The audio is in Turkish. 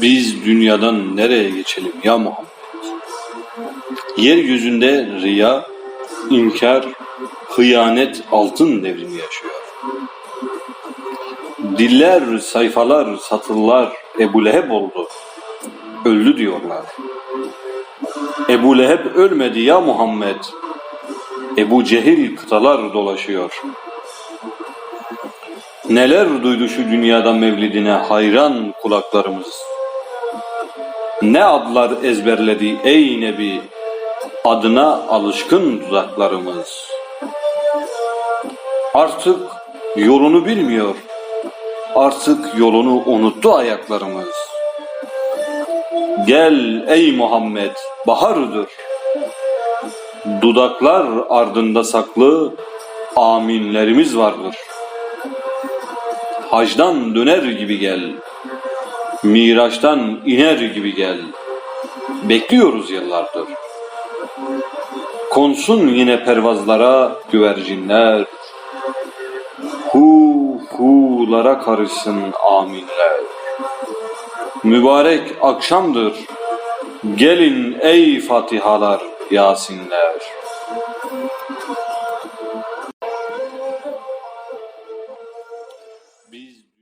Biz dünyadan nereye geçelim ya Muhammed? Yeryüzünde riya, inkar, hıyanet altın devrini yaşıyor. Diller, sayfalar, satırlar Ebu Leheb oldu. Öldü diyorlar. Ebu Leheb ölmedi ya Muhammed. Ebu Cehil kıtalar dolaşıyor. Neler duydu şu dünyada mevlidine hayran kulaklarımız. Ne adlar ezberledi ey Nebi, adına alışkın dudaklarımız. Artık yolunu bilmiyor, artık yolunu unuttu ayaklarımız. Gel ey Muhammed, baharıdır. Dudaklar ardında saklı aminlerimiz vardır. Hacdan döner gibi gel. Miraçtan iner gibi gel. Bekliyoruz yıllardır. Konsun yine pervazlara güvercinler. Hu hulara karışsın aminler. Mübarek akşamdır. Gelin ey Fatihalar, Yasinler.